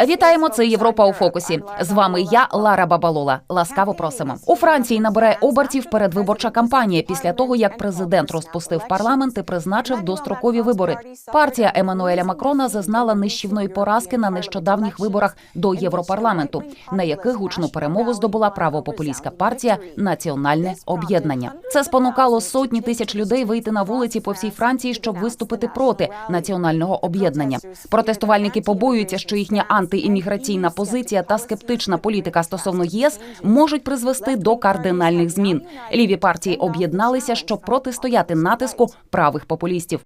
Вітаємо, це Європа у фокусі. З вами я, Лара Бабалола. Ласкаво просимо. У Франції набирає обертів передвиборча кампанія після того, як президент розпустив парламент і призначив дострокові вибори. Партія Еммануеля Макрона зазнала нищівної поразки на нещодавніх виборах до Європарламенту, на яких гучну перемогу здобула правопопулістська партія Національне об'єднання. Це спонукало сотні тисяч людей вийти на вулиці по всій Франції, щоб виступити проти національного об'єднання. Протестувальники побоюються, що їхня антиімміграційна позиція та скептична політика стосовно ЄС можуть призвести до кардинальних змін. Ліві партії об'єдналися, щоб протистояти натиску правих популістів.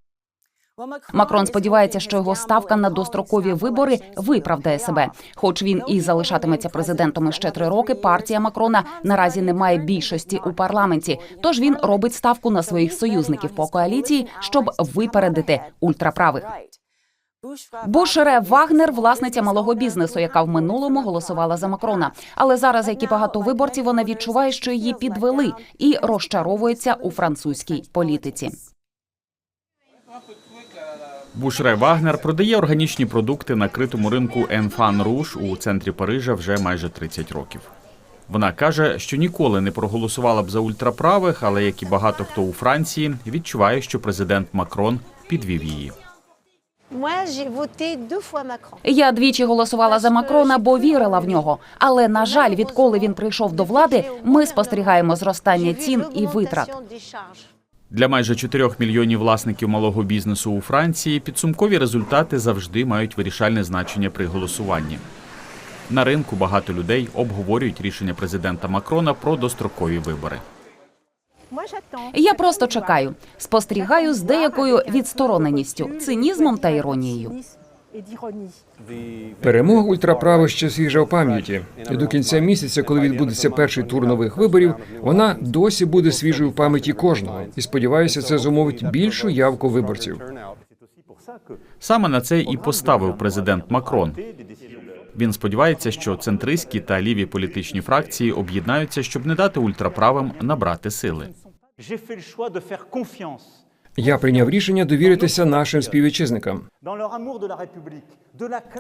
Макрон сподівається, що його ставка на дострокові вибори виправдає себе. Хоч він і залишатиметься президентом ще три роки. Партія Макрона наразі не має більшості у парламенті. Тож він робить ставку на своїх союзників по коаліції, щоб випередити ультраправих. Бушере Вагнер, власниця малого бізнесу, яка в минулому голосувала за Макрона. Але зараз, як і багато виборців, вона відчуває, що її підвели і розчаровується у французькій політиці. Бушре Вагнер продає органічні продукти на критому ринку Enfant Rouge у центрі Парижа вже майже 30 років. Вона каже, що ніколи не проголосувала б за ультраправих, але як і багато хто у Франції, відчуває, що президент Макрон підвів її. Я двічі голосувала за Макрона, бо вірила в нього. Але на жаль, відколи він прийшов до влади, ми спостерігаємо зростання цін і витрат. Для майже 4 мільйонів власників малого бізнесу у Франції підсумкові результати завжди мають вирішальне значення при голосуванні. На ринку багато людей обговорюють рішення президента Макрона про дострокові вибори. Я просто чекаю, спостерігаю з деякою відстороненістю, цинізмом та іронією. Перемога ультраправих ще свіжа в пам'яті. І до кінця місяця, коли відбудеться перший тур нових виборів, вона досі буде свіжою в пам'яті кожного. І сподіваюся, це зумовить більшу явку виборців. Саме на це і поставив президент Макрон. Він сподівається, що центристські та ліві політичні фракції об'єднаються, щоб не дати ультраправим набрати сили. Я прийняв рішення довіритися нашим співвітчизникам,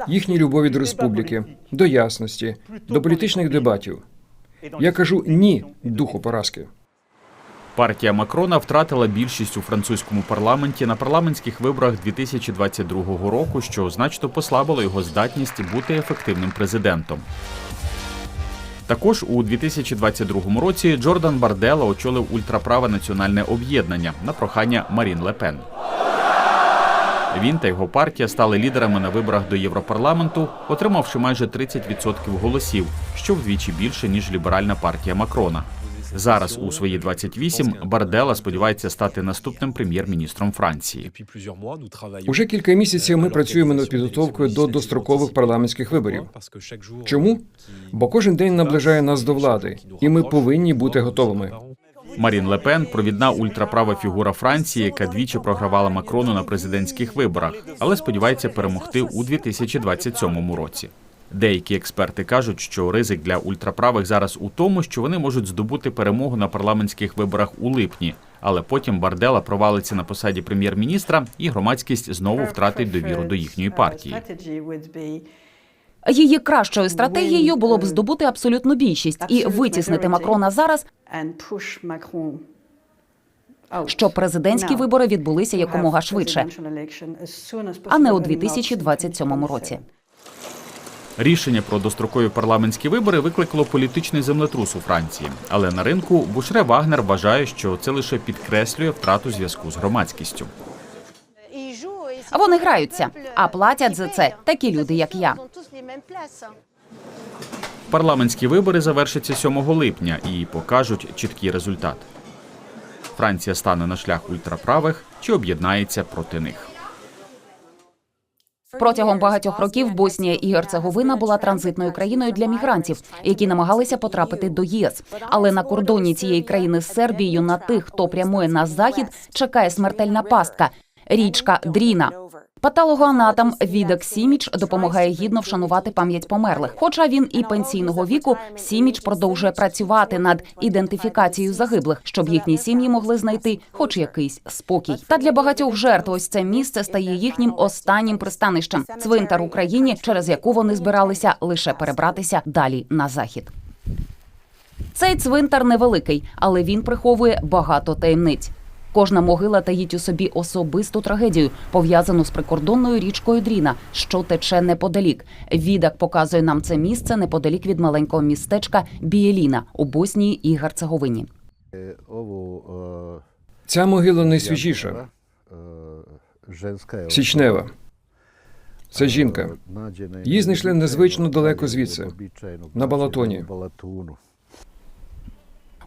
їхній любові до республіки, до ясності, до політичних дебатів. Я кажу ні духу поразки. Партія Макрона втратила більшість у французькому парламенті на парламентських виборах 2022 року, що значно послабило його здатність бути ефективним президентом. Також у 2022 році Джордан Бардела очолив ультраправе національне об'єднання на прохання Марін Лепен. Він та його партія стали лідерами на виборах до Європарламенту, отримавши майже 30% голосів, що вдвічі більше ніж ліберальна партія Макрона. Зараз у свої 28 Бардела сподівається стати наступним прем'єр-міністром Франції. Уже кілька місяців ми працюємо над підготовкою до дострокових парламентських виборів. Чому? Бо кожен день наближає нас до влади, і ми повинні бути готовими. Марін Лепен провідна ультраправа фігура Франції, яка двічі програвала Макрону на президентських виборах, але сподівається перемогти у 2027 році. Деякі експерти кажуть, що ризик для ультраправих зараз у тому, що вони можуть здобути перемогу на парламентських виборах у липні, але потім Бардела провалиться на посаді прем'єр-міністра, і громадськість знову втратить довіру до їхньої партії. Її кращою стратегією було б здобути абсолютну більшість і витіснити Макрона зараз, щоб президентські вибори відбулися якомога швидше, а не у 2027 році. Рішення про дострокові парламентські вибори викликало політичний землетрус у Франції, але на ринку Бушре Вагнер вважає, що це лише підкреслює втрату зв'язку з громадськістю. Вони граються, а платять за це такі люди, як я. Парламентські вибори завершаться 7 липня і покажуть чіткий результат. Франція стане на шлях ультраправих чи об'єднається проти них. Протягом багатьох років Боснія і Герцеговина була транзитною країною для мігрантів, які намагалися потрапити до ЄС. Але на кордоні цієї країни з Сербією на тих, хто прямує на захід, чекає смертельна пастка. Річка Дріна. Патологоанатом Відек Сіміч допомагає гідно вшанувати пам'ять померлих. Хоча він і пенсійного віку, Сіміч продовжує працювати над ідентифікацією загиблих, щоб їхні сім'ї могли знайти хоч якийсь спокій. Та для багатьох жертв ось це місце стає їхнім останнім пристанищем. Цвинтар Україні, через яку вони збиралися лише перебратися далі на захід. Цей цвинтар невеликий, але він приховує багато таємниць. Кожна могила таїть у собі особисту трагедію, пов'язану з прикордонною річкою Дріна, що тече неподалік. Відак показує нам це місце неподалік від маленького містечка Бієліна у Боснії і Герцеговині. Ця могила найсвіжіша, січнева. Це жінка. Її знайшли незвично далеко звідси, на Балатоні.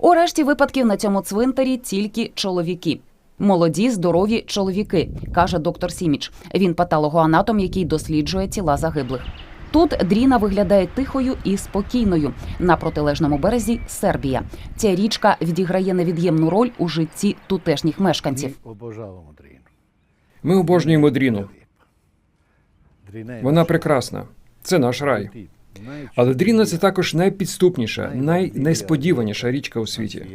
У решті випадків на цьому цвинтарі тільки чоловіки. Молоді, здорові чоловіки, каже доктор Сіміч. Він патологоанатом, який досліджує тіла загиблих. Тут Дріна виглядає тихою і спокійною. На протилежному березі Сербія. Ця річка відіграє невід'ємну роль у житті тутешніх мешканців. Ми обожнюємо Дріну. Вона прекрасна. Це наш рай. Але Дріна це також найпідступніша, найнесподіваніша річка у світі.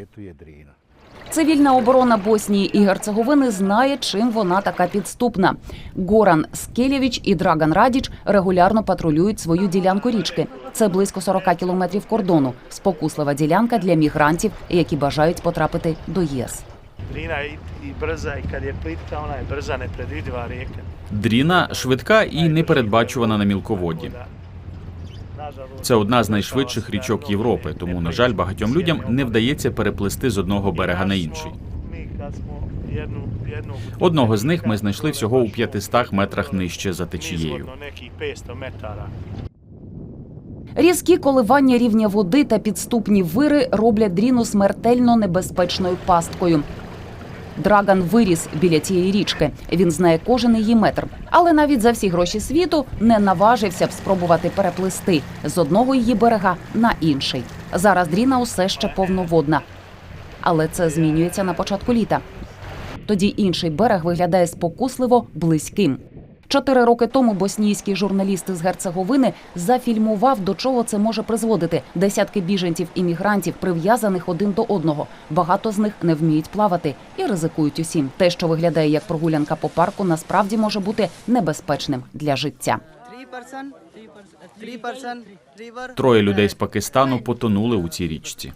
Цивільна оборона Боснії і Герцеговини знає, чим вона така підступна. Горан Скелєвіч і Драган Радіч регулярно патрулюють свою ділянку річки. Це близько 40 кілометрів кордону. Спокуслива ділянка для мігрантів, які бажають потрапити до ЄС. Drina je i, i brza i kad je plitka, ona je brza. Дріна швидка і непередбачувана на мілководді. Це одна з найшвидших річок Європи, тому, на жаль, багатьом людям не вдається переплисти з одного берега на інший. Одного з них ми знайшли всього у 500 метрах нижче за течією. nizvodno nekih 500 metara. Різкі коливання рівня води та підступні вири роблять дріну смертельно небезпечною пасткою. Драган виріс біля цієї річки. Він знає кожен її метр. Але навіть за всі гроші світу не наважився б спробувати переплисти з одного її берега на інший. Зараз дріна усе ще повноводна. Але це змінюється на початку літа. Тоді інший берег виглядає спокусливо близьким. Чотири роки тому боснійський журналіст з Герцеговини зафільмував, до чого це може призводити. Десятки біженців і мігрантів прив'язаних один до одного. Багато з них не вміють плавати і ризикують усім. Те, що виглядає як прогулянка по парку, насправді може бути небезпечним для життя. Троє людей з Пакистану потонули у цій річці.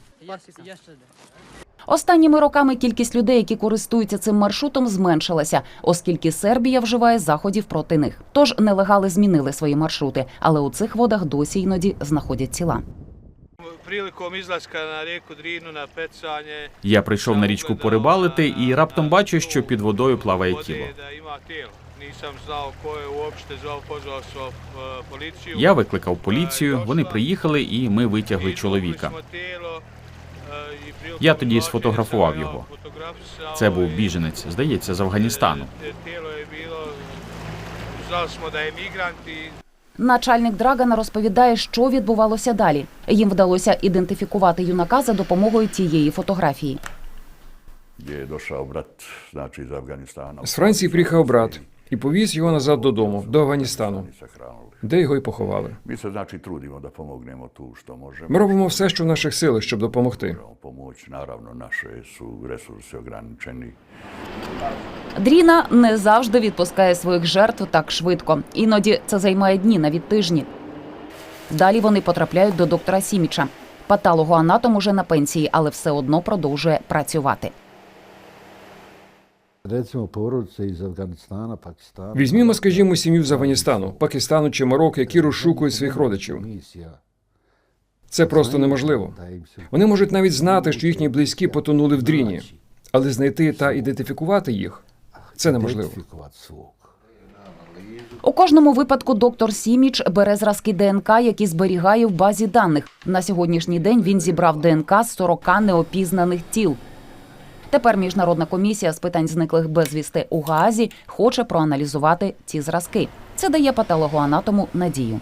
Останніми роками кількість людей, які користуються цим маршрутом, зменшилася, оскільки Сербія вживає заходів проти них. Тож нелегали змінили свої маршрути, але у цих водах досі іноді знаходять тіла. Я прийшов на річку порибалити і раптом бачу, що під водою плаває тіло. policiju. Я викликав поліцію, вони приїхали і ми витягли чоловіка. Я тоді сфотографував його. Це був біженець, здається, з Афганістану. Начальник Драгана розповідає, що відбувалося далі. Їм вдалося ідентифікувати юнака за допомогою тієї фотографії. З Франції приїхав брат і повіз його назад додому, до Афганістану, де його й поховали. Ми робимо все, що в наших силах, щоб допомогти. Su. Дріна не завжди відпускає своїх жертв так швидко. Іноді це займає дні, навіть тижні. Далі вони потрапляють до доктора Сіміча. Патологоанатом уже на пенсії, але все одно продовжує працювати. Recimo porodice iz Afganistana, Pakistana. Візьмімо, скажімо, сім'ю з Афганістану, Пакистану чи Марокко, які розшукують своїх родичів. Це просто неможливо. Вони можуть навіть знати, що їхні близькі потонули в дріні, але знайти та ідентифікувати їх це неможливо. У кожному випадку доктор Сіміч бере зразки ДНК, які зберігає в базі даних. На сьогоднішній день він зібрав ДНК з 40 неопізнаних тіл. Тепер міжнародна комісія з питань зниклих безвісти у Гаазі хоче проаналізувати ці зразки. Це дає патологоанатому надію.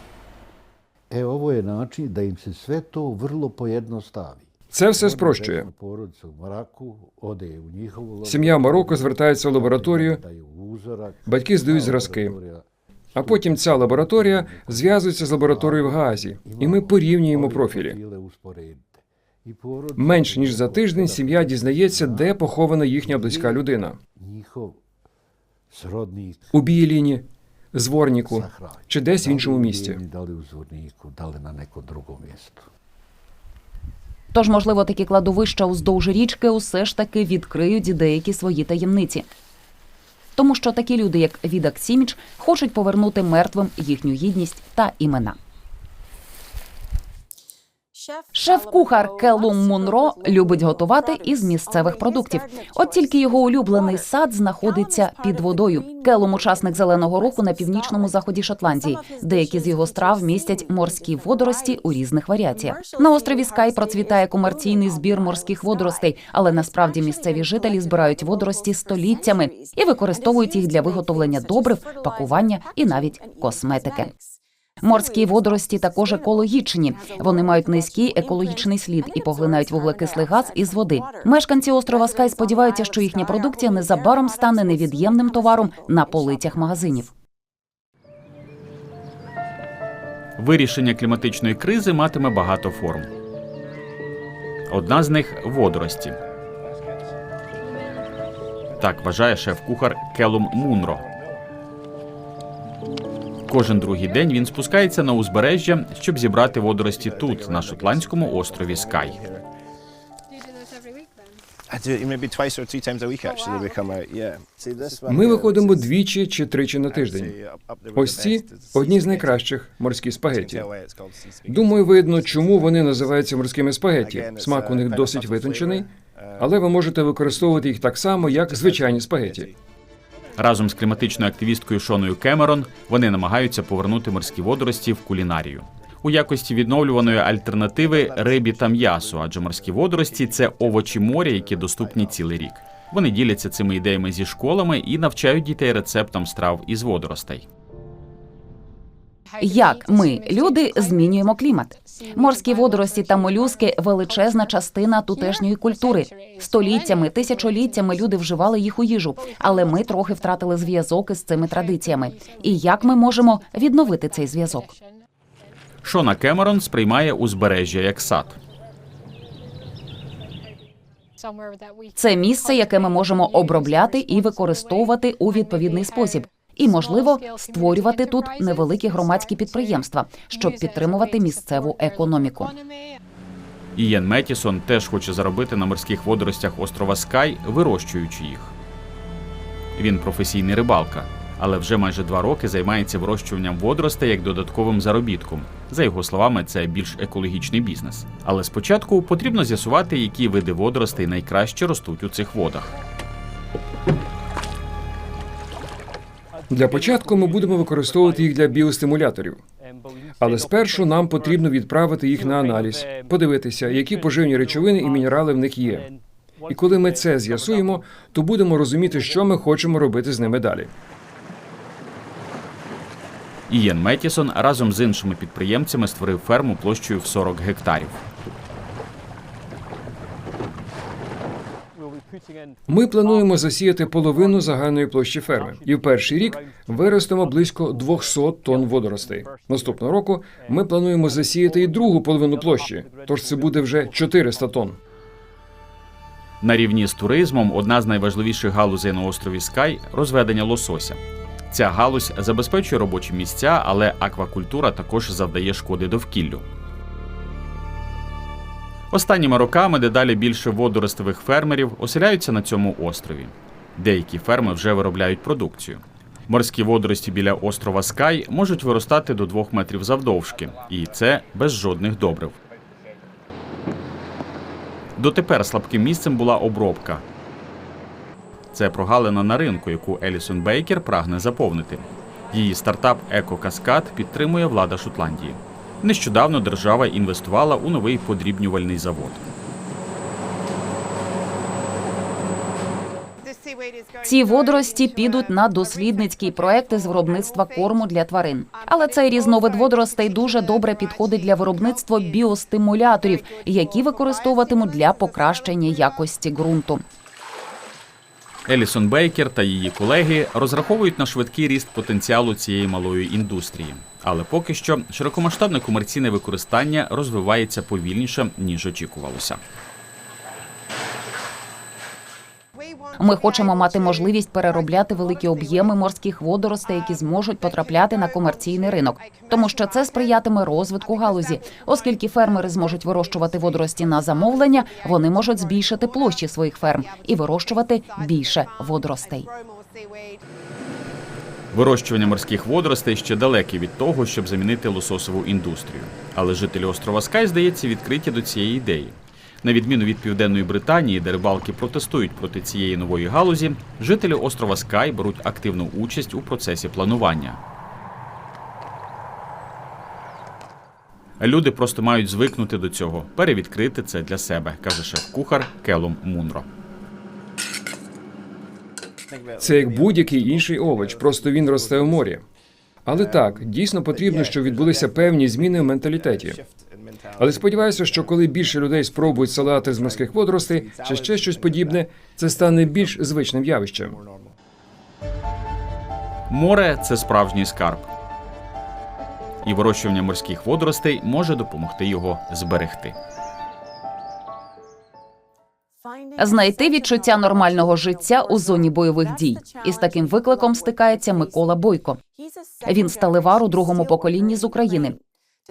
Im se sve to vrlo pojednostavi. Це все спрощує. Сім'я Марокко звертається в лабораторію, батьки здають зразки. А потім ця лабораторія зв'язується з лабораторією в Гаазі, і ми порівнюємо профілі. Менш ніж за тиждень сім'я дізнається, де похована їхня близька людина у Бієліні, Зворніку чи десь в іншому місті. Тож, можливо, такі кладовища уздовж річки усе ж таки відкриють деякі свої таємниці. Тому що такі люди, як Відак Сіміч, хочуть повернути мертвим їхню гідність та імена. Шеф-кухар Келум Мунро любить готувати із місцевих продуктів. От тільки його улюблений сад знаходиться під водою. Келум учасник зеленого руху на північному заході Шотландії. Деякі з його страв містять морські водорості у різних варіаціях. На острові Скай процвітає комерційний збір морських водоростей, але насправді місцеві жителі збирають водорості століттями і використовують їх для виготовлення добрив, пакування і навіть косметики. Морські водорості також екологічні. Вони мають низький екологічний слід і поглинають вуглекислий газ із води. Мешканці острова Скай сподіваються, що їхня продукція незабаром стане невід'ємним товаром на полицях магазинів. Вирішення кліматичної кризи матиме багато форм. Одна з них водорості. Так вважає шеф-кухар Келум Мунро. Кожен другий день він спускається на узбережжя, щоб зібрати водорості тут, на шотландському острові Скай. Ми виходимо двічі чи тричі на тиждень. Ось ці одні з найкращих морські. Спагеті. Думаю, видно, чому вони називаються морськими спагеті. Смак у них досить витончений, uh, але ви можете використовувати їх так само, як звичайні спагеті. Разом з кліматичною активісткою Шоною Кемерон вони намагаються повернути морські водорості в кулінарію. У якості відновлюваної альтернативи рибі та м'ясу, адже морські водорості це овочі моря, які доступні цілий рік. Вони діляться цими ідеями зі школами і навчають дітей рецептам страв із водоростей. Як ми, люди, змінюємо клімат? Морські водорості та молюски величезна частина тутешньої культури. Століттями, тисячоліттями люди вживали їх у їжу, але ми трохи втратили зв'язок із цими традиціями. І як ми можемо відновити цей зв'язок? Шона Кемерон сприймає узбережжя як сад. Це місце, яке ми можемо обробляти і використовувати у відповідний спосіб. І, можливо, створювати тут невеликі громадські підприємства, щоб підтримувати місцеву економіку. Ієн Метісон теж хоче заробити на морських водоростях острова Скай, вирощуючи їх. Він професійний рибалка, але вже майже два роки займається вирощуванням водоростей як додатковим заробітком. За його словами, це більш екологічний бізнес. Але спочатку потрібно з'ясувати, які види водоростей найкраще ростуть у цих водах. Для початку ми будемо використовувати їх для біостимуляторів. Але спершу нам потрібно відправити їх на аналіз, подивитися, які поживні речовини і мінерали в них є. І коли ми це з'ясуємо, то будемо розуміти, що ми хочемо робити з ними далі. Ієн Метісон разом з іншими підприємцями створив ферму площею в 40 гектарів. Ми плануємо засіяти половину загальної площі ферми, і в перший рік виростемо близько 200 тонн водоростей. Наступного року ми плануємо засіяти і другу половину площі, тож це буде вже 400 тонн. На рівні з туризмом одна з найважливіших галузей на острові Скай розведення лосося. Ця галузь забезпечує робочі місця, але аквакультура також завдає шкоди довкіллю. Останніми роками дедалі більше водоростових фермерів оселяються на цьому острові. Деякі ферми вже виробляють продукцію. Морські водорості біля острова Скай можуть виростати до 2 метрів завдовжки, і це без жодних добрив. Дотепер слабким місцем була обробка. Це прогалина на ринку, яку Елісон Бейкер прагне заповнити. Її стартап Екокаскад підтримує влада Шотландії. Нещодавно держава інвестувала у новий подрібнювальний завод. Ці водорості підуть на дослідницькі проекти з виробництва корму для тварин. Але цей різновид водоростей дуже добре підходить для виробництва біостимуляторів, які використовуватимуть для покращення якості ґрунту. Елісон Бейкер та її колеги розраховують на швидкий ріст потенціалу цієї малої індустрії. Але поки що широкомасштабне комерційне використання розвивається повільніше ніж очікувалося. Ми хочемо мати можливість переробляти великі об'єми морських водоростей, які зможуть потрапляти на комерційний ринок, тому що це сприятиме розвитку галузі. Оскільки фермери зможуть вирощувати водорості на замовлення, вони можуть збільшити площі своїх ферм і вирощувати більше водоростей. Вирощування морських водоростей ще далеке від того, щоб замінити лососову індустрію. Але жителі острова Скай, здається, відкриті до цієї ідеї. На відміну від південної Британії, де рибалки протестують проти цієї нової галузі, жителі острова Скай беруть активну участь у процесі планування. Люди просто мають звикнути до цього, перевідкрити це для себе, каже шеф-кухар Келум Мунро. Це як будь-який інший овоч, просто він росте у морі. Але так, дійсно потрібно, щоб відбулися певні зміни в менталітеті. Але сподіваюся, що коли більше людей спробують салати з морських водоростей чи ще щось подібне, це стане більш звичним явищем. Море це справжній скарб. І вирощування морських водоростей може допомогти його зберегти. Знайти відчуття нормального життя у зоні бойових дій. Із таким викликом стикається Микола Бойко. Він сталевар у другому поколінні з України.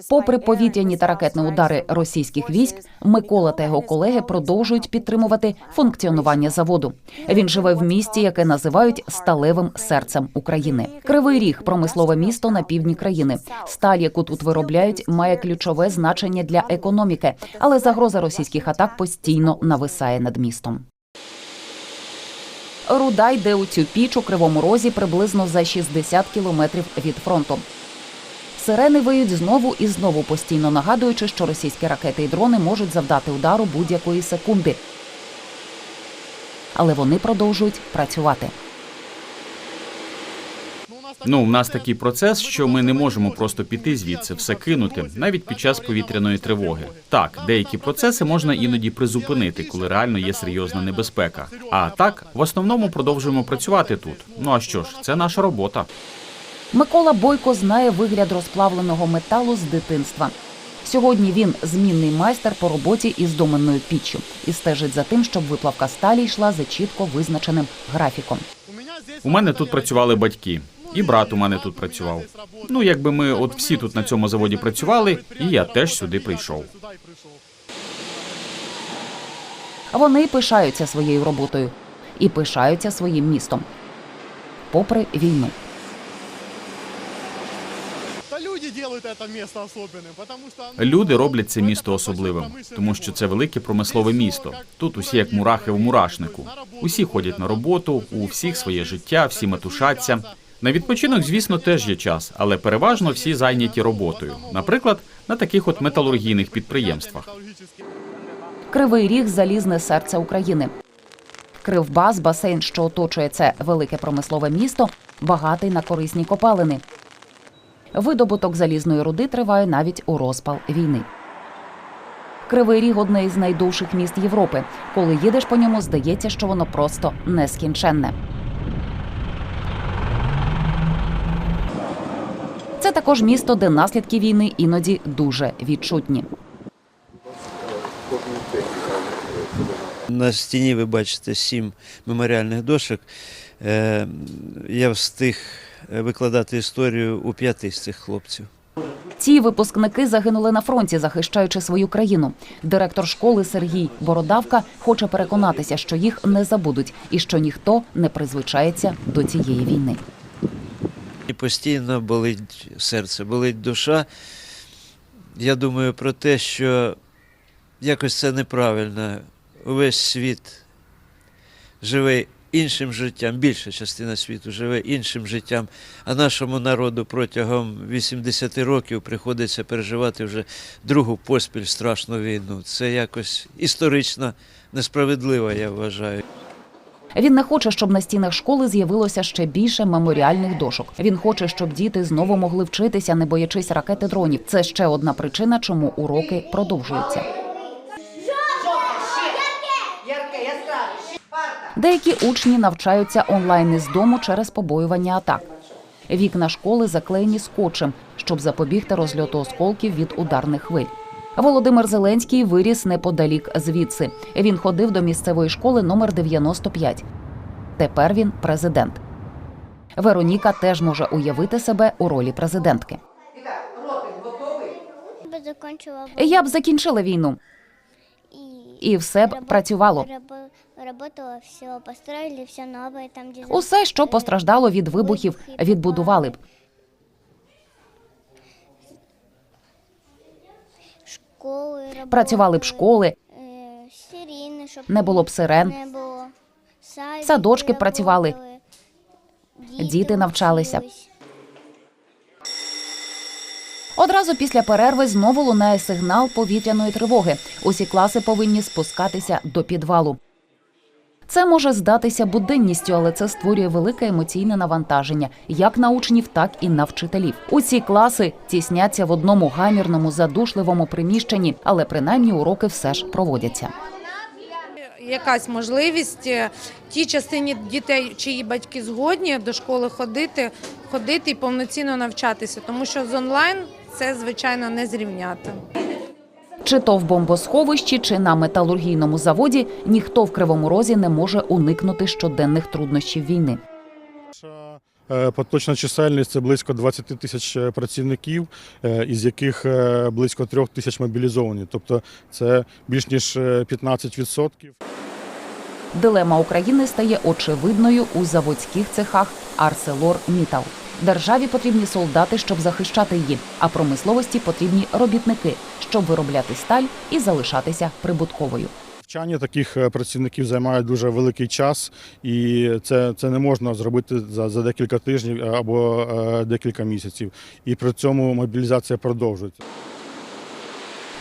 Попри повітряні та ракетні удари російських військ, Микола та його колеги продовжують підтримувати функціонування заводу. Він живе в місті, яке називають сталевим серцем України. Кривий ріг промислове місто на півдні країни. Сталь, яку тут виробляють, має ключове значення для економіки, але загроза російських атак постійно нависає над містом. Руда йде у цю піч у кривому розі приблизно за 60 кілометрів від фронту. Сирени виють знову і знову, постійно нагадуючи, що російські ракети і дрони можуть завдати удару будь-якої секунди. Але вони продовжують працювати. Ну, у нас такий процес, що ми не можемо просто піти звідси, все кинути, навіть під час повітряної тривоги. Так, деякі процеси можна іноді призупинити, коли реально є серйозна небезпека. А так, в основному продовжуємо працювати тут. Ну а що ж, це наша робота. Микола Бойко знає вигляд розплавленого металу з дитинства. Сьогодні він змінний майстер по роботі із доменною піччю і стежить за тим, щоб виплавка сталі йшла за чітко визначеним графіком. У мене тут працювали батьки, і брат у мене тут працював. Ну, якби ми от всі тут на цьому заводі працювали, і я теж сюди прийшов. Вони пишаються своєю роботою і пишаються своїм містом. Попри війну. Люди роблять це місто особливим, тому що це велике промислове місто. Тут усі як мурахи в мурашнику. Усі ходять на роботу, у всіх своє життя, всі метушаться. На відпочинок, звісно, теж є час, але переважно всі зайняті роботою. Наприклад, на таких от металургійних підприємствах. Кривий ріг залізне серце України. Кривбас, басейн, що оточує це велике промислове місто, багатий на корисні копалини. Видобуток залізної руди триває навіть у розпал війни. Кривий ріг одне із найдовших міст Європи. Коли їдеш по ньому, здається, що воно просто нескінченне. Це також місто, де наслідки війни іноді дуже відчутні. На стіні ви бачите сім меморіальних дошок. Е, Я встиг викладати історію у п'яти з цих хлопців. Ці випускники загинули на фронті, захищаючи свою країну. Директор школи Сергій Бородавка хоче переконатися, що їх не забудуть і що ніхто не призвичається до цієї війни. І постійно болить серце, болить душа. Я думаю про те, що якось це неправильно. Увесь світ живе іншим життям, більша частина світу живе іншим життям, а нашому народу протягом 80 років приходиться переживати вже другу поспіль страшну війну. Це якось історично несправедливо, я вважаю. Він не хоче, щоб на стінах школи з'явилося ще більше меморіальних дошок. Він хоче, щоб діти знову могли вчитися, не боячись ракети дронів. Це ще одна причина, чому уроки продовжуються. Деякі учні навчаються онлайн із дому через побоювання атак. Вікна школи заклеєні скотчем, щоб запобігти розльоту осколків від ударних хвиль. Володимир Зеленський виріс неподалік звідси. Він ходив до місцевої школи номер 95. Тепер він президент. Вероніка теж може уявити себе у ролі президентки. Я б закінчила війну, і все б працювало. Работало все, построили все новое там, где Усе, що постраждало від вибухів, відбудували б. школи Працювали б школи, е, сирени, щоб не було б сирен. не було. Садочки працювали. Діти навчалися. Одразу після перерви знову лунає сигнал повітряної тривоги. Усі класи повинні спускатися до підвалу. Це може здатися буденністю, але це створює велике емоційне навантаження як на учнів, так і на вчителів. Усі класи тісняться в одному гамірному задушливому приміщенні, але принаймні уроки все ж проводяться. якась можливість е, тій частині дітей, чиї батьки згодні до школи ходити, ходити і повноцінно навчатися, тому що з онлайн це звичайно не зрівняти. Чи то в бомбосховищі, чи на металургійному заводі ніхто в кривому розі не може уникнути щоденних труднощів війни. Е, Поточна чисельність це близько 20 тисяч е, працівників, е, із яких близько 3 тисяч мобілізовані. Тобто це більш ніж е, 15%. Дилема України стає очевидною у заводських цехах Арселор Мітал. Державі потрібні солдати, щоб захищати її, а промисловості потрібні робітники, щоб виробляти сталь і залишатися прибутковою. Навчання таких е, працівників займає дуже великий час, і це, це не можна зробити за, за декілька тижнів е, або е, декілька місяців. І при цьому мобілізація продовжується.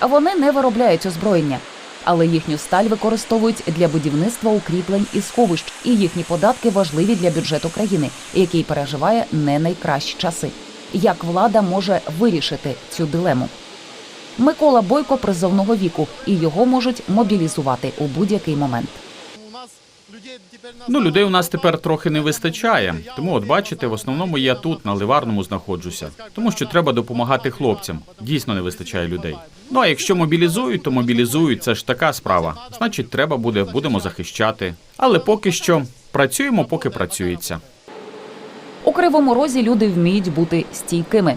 Вони не виробляють озброєння, але їхню сталь використовують для будівництва укріплень і сховищ, і їхні податки важливі для бюджету країни, який переживає не найкращі часи. Як влада може вирішити цю дилему? Микола Бойко призовного віку, і його можуть мобілізувати у будь-який момент. Ну, людей у нас тепер трохи не вистачає. Тому, от бачите, в основному я тут, на ливарному, знаходжуся. Тому що треба допомагати хлопцям. Дійсно не вистачає людей. Ну а якщо мобілізують, то мобілізують. Це ж така справа. Значить, треба буде, будемо захищати. Але поки що працюємо, поки працюється. У кривому розі люди вміють бути стійкими.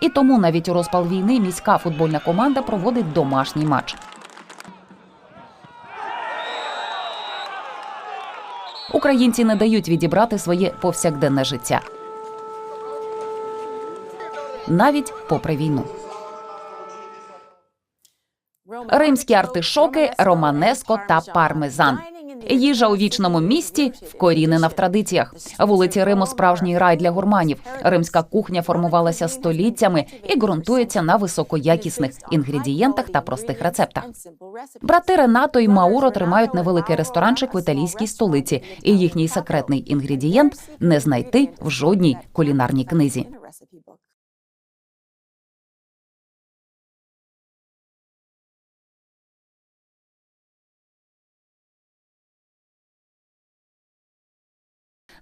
І тому навіть у розпал війни міська футбольна команда проводить домашній матч. Українці не дають відібрати своє повсякденне життя. Навіть попри війну. Римські артишоки, романеско та пармезан. Їжа у вічному місті вкорінена в традиціях. Вулиці Риму справжній рай для гурманів. Римська кухня формувалася століттями і ґрунтується на високоякісних інгредієнтах та простих рецептах. Брати Ренато і Мауро тримають невеликий ресторанчик в італійській столиці, і їхній секретний інгредієнт не знайти в жодній кулінарній книзі.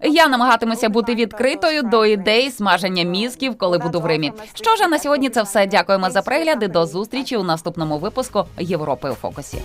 Я намагатимуся бути відкритою до ідей смаження мізків, коли буду в Римі. Що ж на сьогодні це все. Дякуємо за пригляди. До зустрічі у наступному випуску Європи у фокусі.